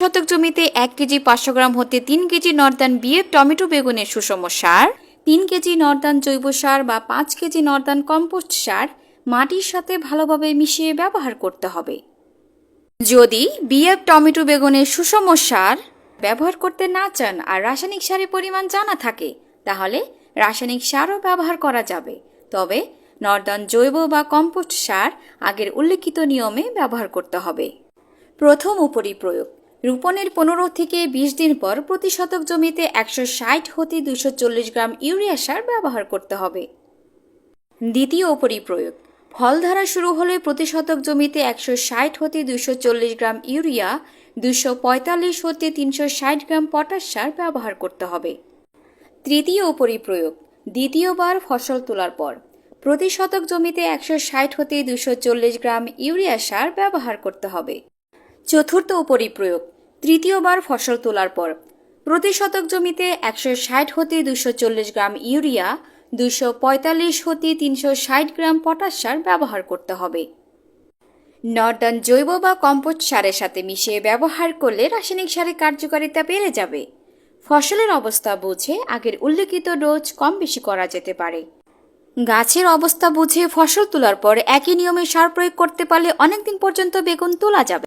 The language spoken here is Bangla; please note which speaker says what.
Speaker 1: শতক জমিতে এক কেজি পাঁচশো গ্রাম হতে তিন কেজি নর্দান বিয়ে, টমেটো বেগুনের সুষম সার, তিন কেজি নর্দান জৈব সার বা পাঁচ কেজি নর্দান কম্পোস্ট সার মাটির সাথে ভালোভাবে মিশিয়ে ব্যবহার করতে হবে। যদি বিএফ টমেটো বেগুনের সুষম সার ব্যবহার করতে না চান আর রাসায়নিক সারের পরিমাণ জানা থাকে, তাহলে রাসায়নিক সারও ব্যবহার করা যাবে। তবে নর্দন জৈব বা কম্পোস্ট সার আগের উল্লেখিত নিয়মে ব্যবহার করতে হবে। প্রথম উপরি প্রয়োগ রোপণের পনেরো থেকে বিশ দিন পর প্রতি শতক জমিতে একশো ষাট হতে দুশো চল্লিশ গ্রাম ইউরিয়া সার ব্যবহার করতে হবে। দ্বিতীয় পরিপ্রয়োগ। ফল ধারা শুরু হলে প্রতি শতক জমিতে একশো ষাট হতে দুশো চল্লিশ গ্রাম ইউরিয়া দুশো পঁয়তাল্লিশ হতে তিনশো ষাট গ্রাম পটাশ সার ব্যবহার করতে হবে। তৃতীয় পরিপ্রয়োগ। দ্বিতীয়বার ফসল তোলার পর। প্রতি শতক জমিতে একশো ষাট হতে দুশো চল্লিশ গ্রাম ইউরিয়া সার ব্যবহার করতে হবে। চতুর্থ পরিপ্রয়োগ তৃতীয়বার ফসল তোলার পর। প্রতি শতক জমিতে একশো ষাট হতে দুশো চল্লিশ গ্রাম ইউরিয়া দুশো পঁয়তাল্লিশ হতে তিনশো ষাট গ্রাম পটাশ সার ব্যবহার করতে হবে। নর্দন জৈব বা কম্পোস্ট সারের সাথে মিশিয়ে ব্যবহার করলে রাসায়নিক সারের কার্যকারিতা বেড়ে যাবে। ফসলের অবস্থা বুঝে আগের উল্লেখিত ডোজ কম বেশি করা যেতে পারে। গাছের অবস্থা বুঝে ফসল তোলার পর একই নিয়মে সার প্রয়োগ করতে পারলে অনেকদিন পর্যন্ত বেগুন তোলা যাবে।